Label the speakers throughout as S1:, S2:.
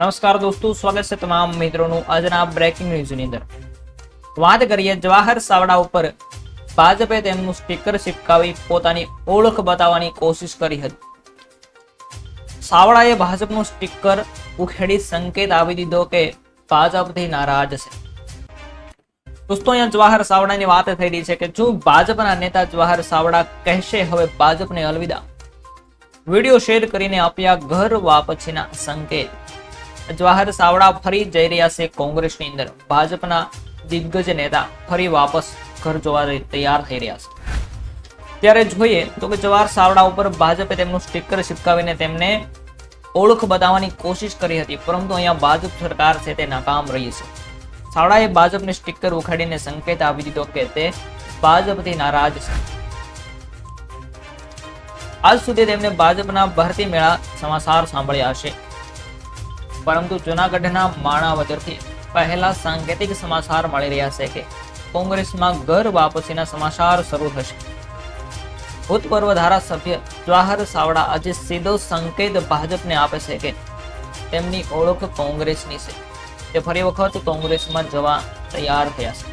S1: નમસ્કાર દોસ્તો, સ્વાગત છે તમામ મિત્રોનું આજના બ્રેકિંગ ન્યૂઝની અંદર. વાત કરીએ જવાહર સાવડા ઉપર. ભાજપે તેમનું સ્ટીકર ચિપકાવી પોતાની ઓળખ બતાવવાની કોશિશ કરી હતી. સાવડાએ ભાજપનું સ્ટીકર ઉખેડી સંકેત આપી દીધો કે ભાજપથી નારાજ છે. દોસ્તો, અહીંયા જવાહર સાવડાની વાત થઈ રહી છે કે જો ભાજપના નેતા જવાહર સાવડા કહેશે, હવે ભાજપને અલવિદા. વીડિયો શેર કરીને આપ્યા ઘર વાપસીના સંકેત. જવાહર સાવડા ફરી જઈ રહ્યા છે કોંગ્રેસની અંદર. ભાજપના દિગ્ગજ નેતા ફરી વાપસ ઘર જોવા તૈયાર થઈ રહ્યા છે. ત્યારે જોઈએ તો કે જવાહર સાવડા ઉપર ભાજપે તેમનું સ્ટીકર ચિપકાવીને તેમને ઓળખ બતાવવાની કોશિશ કરી હતી, પરંતુ અહીંયા ભાજપ સરકાર છે તે નાકામ રહી છે. સાવડાએ ભાજપને સ્ટીકર ઉખાડીને સંકેત આપી દીધો કે તે ભાજપથી નારાજ છે. આજ સુધી તેમને ભાજપના ભરતી મેળા સમાચાર સાંભળ્યા હશે. પરંતુ જૂનાગઢના માણાવદરથી પહેલા સાંકેતિક સમાચાર મળી રહ્યા છે કે કોંગ્રેસમાં ઘર વાપસીના સમાચાર શરૂ થશે. ભૂતપૂર્વ ધારાસભ્ય જવાહર સાવડા આજે સીધો સંકેત ભાજપને આપે છે કે તેમની ઓળખ કોંગ્રેસની છે. તે ફરી વખત કોંગ્રેસમાં જવા તૈયાર થયા છે.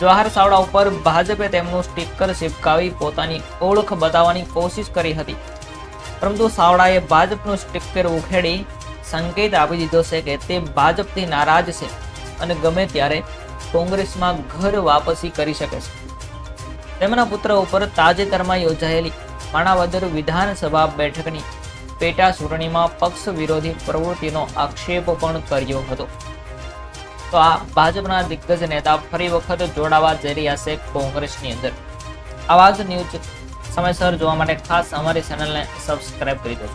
S1: જવાહર સાવડા ઉપર ભાજપે તેમનું સ્ટીકર ચિપકાવી પોતાની ઓળખ બતાવવાની કોશિશ કરી હતી. પરંતુ સાવડાએ ભાજપનું સ્ટીકર ઉખેડી સંકેત આપી દીધો છે કે તે ભાજપથી નારાજ છે અને ગમે ત્યારે કોંગ્રેસમાં ઘર વાપસી કરી શકે છે. તેમના પુત્ર ઉપર તાજેતરમાં યોજાયેલી માણાવદર વિધાનસભા બેઠકની પેટા ચૂંટણીમાં પક્ષ વિરોધી પ્રવૃત્તિનો આક્ષેપ પણ કર્યો હતો. તો આ ભાજપના દિગ્ગજ નેતા ફરી વખત જોડાવા જઈ રહ્યા છે કોંગ્રેસની અંદર. આવા જ ન્યૂઝ સમયસર જોવા માટે ખાસ અમારી ચેનલને સબસ્ક્રાઇબ કરી દો